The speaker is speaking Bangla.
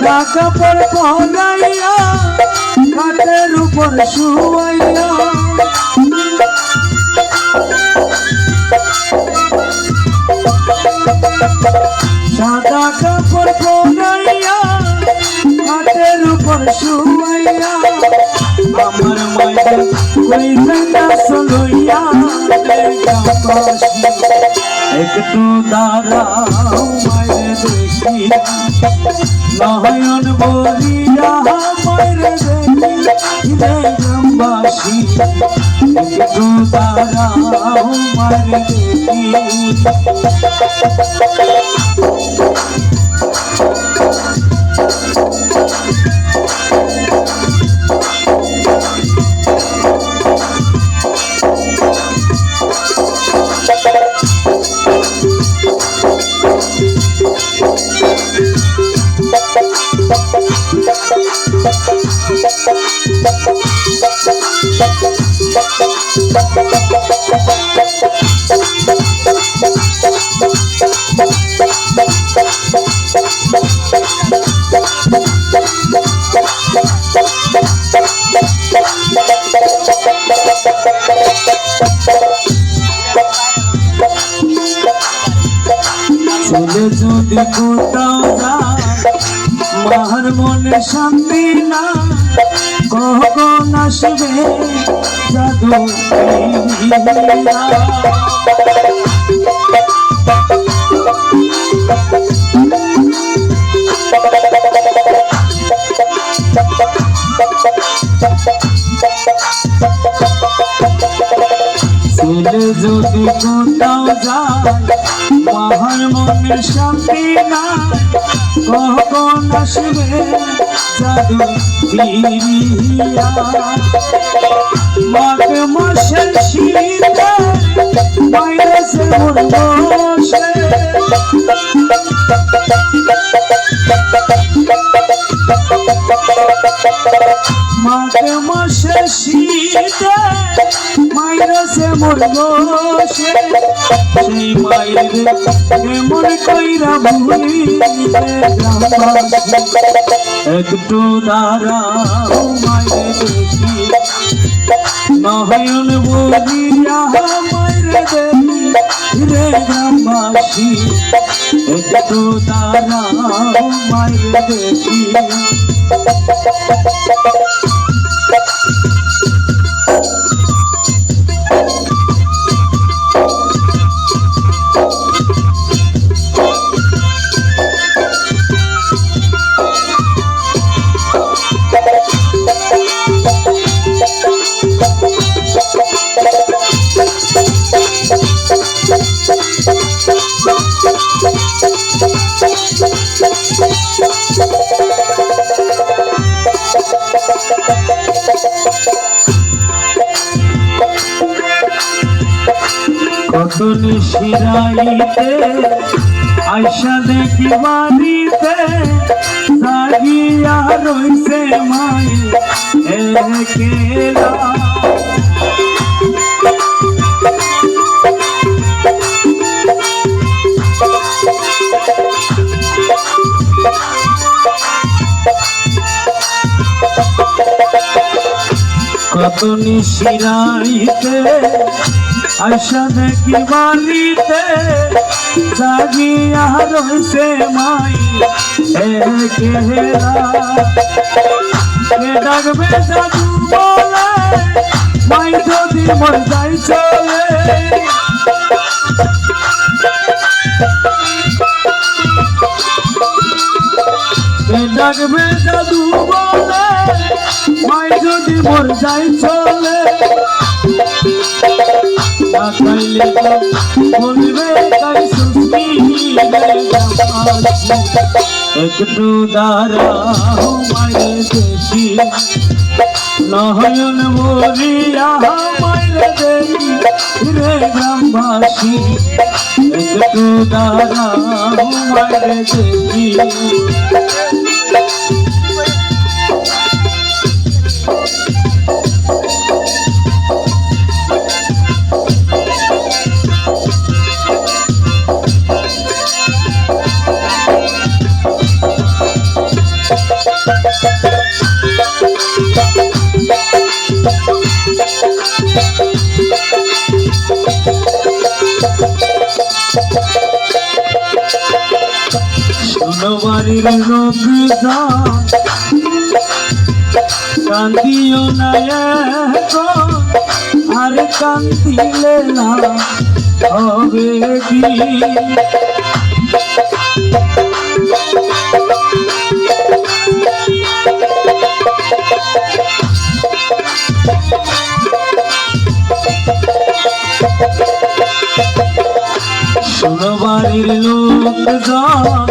সাদা কাপড় পরাইয়া কাঠের উপর শুয়াইয়া। সাদা কাপড় পরাইয়া কাঠের উপর শুয়াইয়া। আমার মায়ের ওই গঙ্গা সলইয়া একটু দাঁড়াও দেখি নয়ন বলিয়া মায়ের দেখি গ্রামবাসী একটু দাঁড়াও মায়ের দেখি যদি কোথাও যায় মার মনে শান্তি না কখন আসবে জাদু প্রেমীরা। ছেলে যদি কোথাও যায় মনের শান্তি না কখন আসবে জাদু ফিরিয়া? মাঘ মাসের শীতে বাইরেছে মন বসে মাঘ মাসের শীতে মাইরেছে মোর বসে সেই মায়ের এমন কইরা একটু দাঁড়াও মায়ের দেখি নয়ন বলিয়া মায়ের দেখি রে গ্রামবাসী। একটু দাঁড়াও মায়ের দেখি কত নিশিরাইতে আইসা দেখি বাড়িতে জাগিয়া রইছে মাই একেরা কত নিশিরাইতে আশা দেখি বাড়িতে জাগিয়া রইছে মাই একেরা কে ডাকবে জাদু বলে, মাই যদি মর যাই চলে। কে ডাকবে জাদু বলে মর যাই চলে। তাকাইলে তো বলবে তাই সুস্মি একটু দাঁড়াও মায়ের দেখি। নয়ন মরিয়া মায়ের দেখি। রে গ্রামবাসী একটু দাঁড়াও মায়ের দেখি। লোক কান্দিও আর কান্দিলে না হবে কি শোনো বাড়ির লোক